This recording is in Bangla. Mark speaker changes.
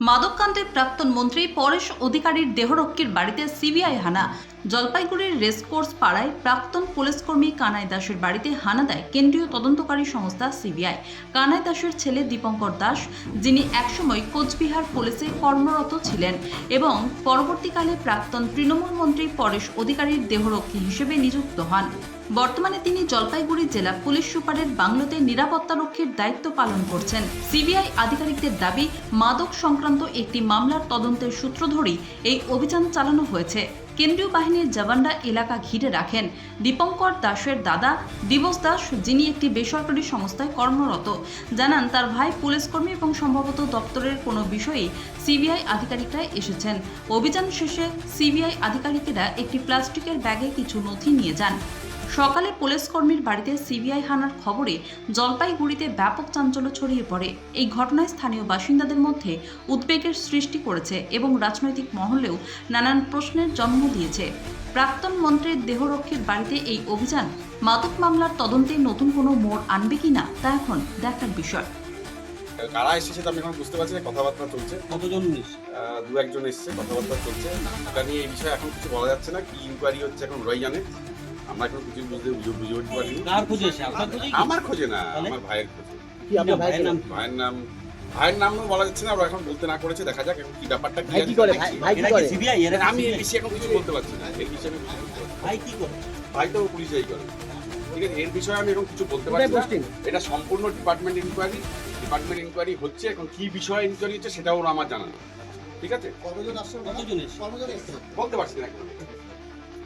Speaker 1: মাদককাণ্ডের প্রাক্তন মন্ত্রী পরেশ অধিকারীর দেহরক্ষীর বাড়িতে সিবিআই হানা। জলপাইগুড়ির রেসকোর্স পাড়ায় প্রাক্তন পুলিশকর্মী কানাই দাসের বাড়িতে হানা দেয় কেন্দ্রীয় তদন্তকারী সংস্থা সিবিআই। কানাই দাসের ছেলে দীপঙ্কর দাস, যিনি একসময় কোচবিহার পুলিশে কর্মরত ছিলেন এবং পরবর্তীকালে প্রাক্তন তৃণমূল মন্ত্রী পরেশ অধিকারীর দেহরক্ষী হিসেবে নিযুক্ত হন। বর্তমানে তিনি জলপাইগুড়ি জেলা পুলিশ সুপারের বাংলোতে নিরাপত্তারক্ষীর দায়িত্ব পালন করছেন। সিবিআই আধিকারিকদের দাবি, মাদক সংক্রান্ত একটি মামলার তদন্তের সূত্র ধরেই এই অভিযান চালানো হয়েছে। কেন্দ্রীয় বাহিনীর জওয়ানরা এলাকা ঘিরে রাখেন। দীপঙ্কর দাসের দাদা, দিবস দাস, যিনি একটি বেসরকারি সংস্থায় কর্মরত। জানান, তার ভাই পুলিশকর্মী এবং সম্ভবত দপ্তরের কোনো বিষয়েই সিবিআই আধিকারিকরা এসেছেন। অভিযান শেষে সিবিআই আধিকারিকেরা একটি প্লাস্টিকের ব্যাগে কিছু নথি নিয়ে যান। সকালে পুলিশ কর্মীর বাড়িতে সিবিআই হানার খবরে জলপাইগুড়িতে ব্যাপক চাঞ্চল্য ছড়িয়ে পড়ে। এই ঘটনায় স্থানীয় বাসিন্দাদের মধ্যে উদ্বেগের সৃষ্টি করেছে এবং রাজনৈতিক মহলেও নানান প্রশ্নের জন্ম দিয়েছে। প্রাক্তন মন্ত্রীর দেহরক্ষীর বাড়িতে এই অভিযান মাদক মামলার তদন্তে নতুন কোনো মোড় আনবে কিনা তা এখন দেখার বিষয়।
Speaker 2: কারা এসেছে তো আমি এখন বুঝতে পারছি না কথাবার্তা চলছে।
Speaker 3: কতজন
Speaker 2: দু একজন এসছে কথাবার্তা চলছে। এটা নিয়ে এই বিষয়ে এখন কিছু বলা যাচ্ছে না কি ইনকোয়ারি হচ্ছে এখন রই জানে। আমরা এখন কিছু বুঝতে বুঝে বুঝে উঠতে পারিনি
Speaker 3: কার খোঁজে এসে? আপনার খোঁজে
Speaker 2: আমার খোঁজে না আমার ভাইয়ের খোঁজে।
Speaker 3: কি আপনার ভাইয়ের নাম
Speaker 2: ভাইয়ের নাম ভাইয়ের নাম বলা যাচ্ছে না ওরা এখন বলতে না করেছে দেখা যাক এখন কি ব্যাপারটা কি
Speaker 4: ভাই কি করে? ভাই কি করে?
Speaker 3: সিবিআই? এরা
Speaker 2: আমি এই বিষয়ে এখন কিছু বলতে পারছি না এই বিষয়ে আমি কিছু বলতে পারছি
Speaker 3: ভাই কি করে?
Speaker 2: ভাই তো পুলিশেই করে। ঠিক আছে এর বিষয়ে আমি এখন কিছু বলতে পারছি না। এটা সম্পূর্ণ ডিপার্টমেন্ট ইনকোয়ারি ডিপার্টমেন্ট ইনকোয়ারি হচ্ছে এখন কি বিষয়ে ইনকোয়ারি হচ্ছে সেটাও ওরা আমার জানা নেই। ঠিক আছে?
Speaker 3: কতজন এসে
Speaker 2: বলতে পারছি না এখন।